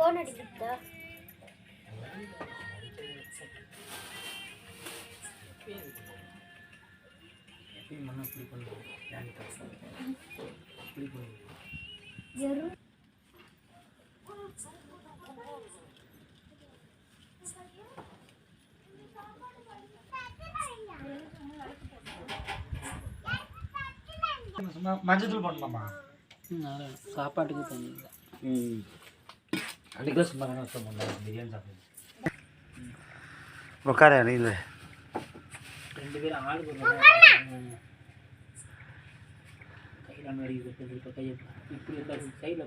Phone அடிக்குதா எப்பயும் மண்ணை இப்படி பண்ணுவோம் ஏன்டா இப்படி பண்ணுவோம் ஜரூர் சும்மா மஞ்சத்தூள் பண்ணலாமா சாப்பாட்டுக்கு தண்ணி உட்கார இல்லை ரெண்டு பேரும் ஆளுக்கு ஒரு கையில் ஒன்று அடிக்குது இப்போ கையை இப்படி இருக்காது கையில்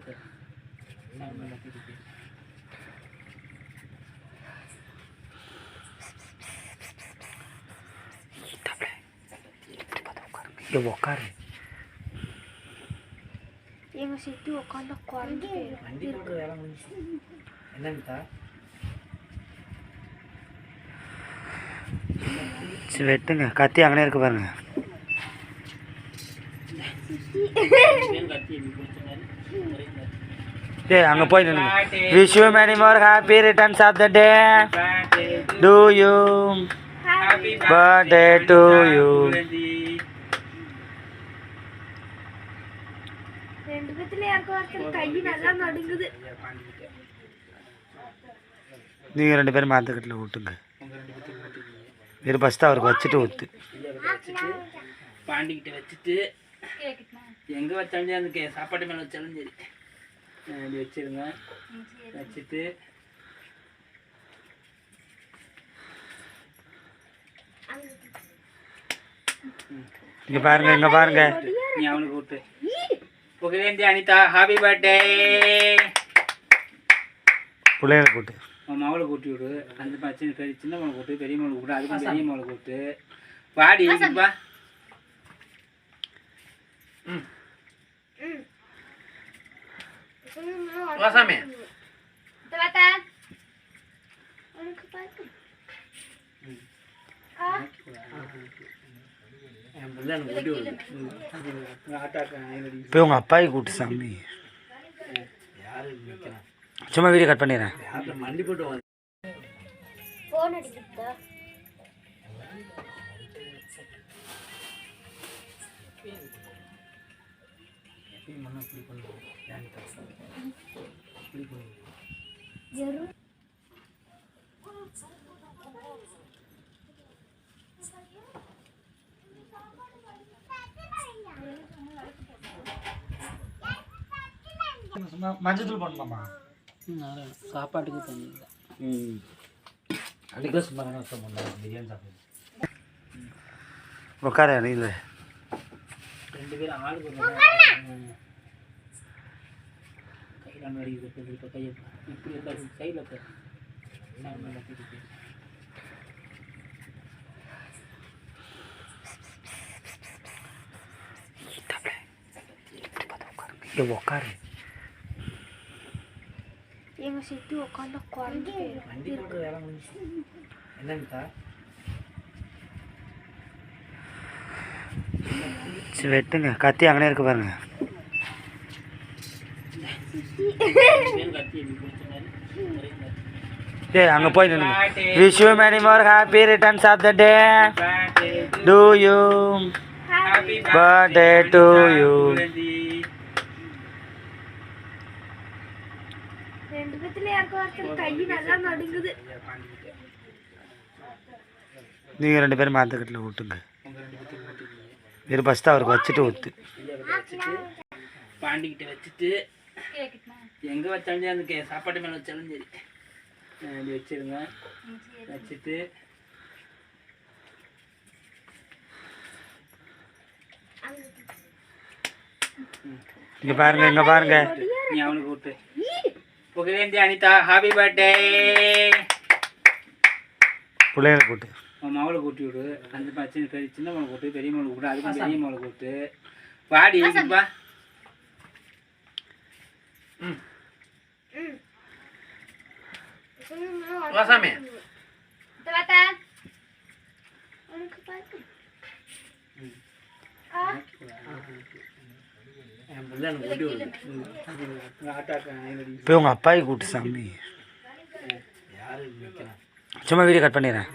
உட்காரு இங்கே உட்காரு எங்க சித்தி உட்காந்து குறைஞ்சு வண்டி போட்டு வேலை முடிஞ்சு என்னங்கக்கா சரி வெட்டுங்க கத்தி அங்கனே இருக்கு பாருங்க ஏய் அங்கே போய் நில்லுங்க wish you many more happy returns of the day to you birthday to you ரெண்டு பேத்துல யாருக்கும் ஒருத்தர் கை நல்லா நடுங்குது. நீங்கள் ரெண்டு பேரும் மாற்றுக்கட்டில் விட்டுங்க இது ஃபஸ்ட்டு அவருக்கு வச்சுட்டு ஊற்று வச்சுட்டு பாண்டிக்கிட்ட வச்சுட்டு எங்கே வச்சாலும் அந்த கே- சாப்பாட்டு மேலே வச்சாலும் சரி. அஹ் இப்படி வச்சிருங்க. வச்சுட்டு இங்கே பாருங்க இங்கே பாருங்க. நீ அவனுக்கு விட்டு புகழேந்தி அனிதா ஹாப்பி பர்த்டே பிள்ளைகளை கூட்டு உன் மவளை கூட்டி விடு. அந்த சின்ன பெரிய சின்ன மவளை கூட்டு பெரிய மவளை கூட்டு அதுக்கும் பெரிய மவளை கூட்டு வா. ம். வாசாமி தாத்தா உனக்கு பார்த்து போய் உங்கள் அப்பாயை கூட்டு சாமி. சும்மா வீடியோ கட் பண்ணிடுறேன். மண்டி மஞ்சத்தூள் பண்ணலாமா சாப்பாட்டுக்கு தண்ணி இல்லை. ம். அன்றைக்கி சும்மா தானே சுத்தம் பண்ணலாம் பிரியாணி சாப்பிடுது உட்கார இல்லை ரெண்டு பேரும் ஒரு கையில் இப்போ கையை இப்படி இருக்காது உட்காரு. எங்க சித்தி உட்காந்து குறைஞ்சு வண்டி போட்டு வேலை முடிஞ்சு என்னங்கக்கா சரி வெட்டுங்க கத்தி அங்கனே இருக்கு பாருங்க பேர் கத்தி இப்படி பிடிச்ச மாதிரி ஏய் அங்கே போய் நில்லுங்க wish you many more happy returns of the day to you birthday to you ரெண்டு பேத்துல யாருக்கும் ஒருத்தர் கை நல்லா நடுங்குது நீங்கள் ரெண்டு பேரும் மாற்றுக்கட்டில் விட்டுங்க இது ஃபஸ்ட்டு அவருக்கு வச்சுட்டு வச்சுட்டு பாண்டிக்கிட்ட வச்சுட்டு எங்கே வச்சாலும் சரி அந்த கே- சாப்பாட்டு மேலே வச்சாலும் சரி இப்படி வச்சிருங்க வச்சுட்டு இங்கே பாருங்க இங்கே பாருங்க நீ அவனுக்கு விட்டு புகழேந்தி அனிதா ஹாப்பி பர்த்டே பிள்ளைகளை கூட்டு உன் மவளை கூட்டி விடு. அந்த ப- சின்ன பெரிய சின்ன மவளை கூட்டு பெரிய மவளை கூட்டு அதுக்கும் பெரிய மவளை கூட்டு வா. ம். வாசாமி தாத்தா உனக்கு பார்த்து இப்போ உங்கள் அப்பாவை கூப்பிட்டு சாமி. சும்மா வீடியோ கட் பண்ணிடுறேன்.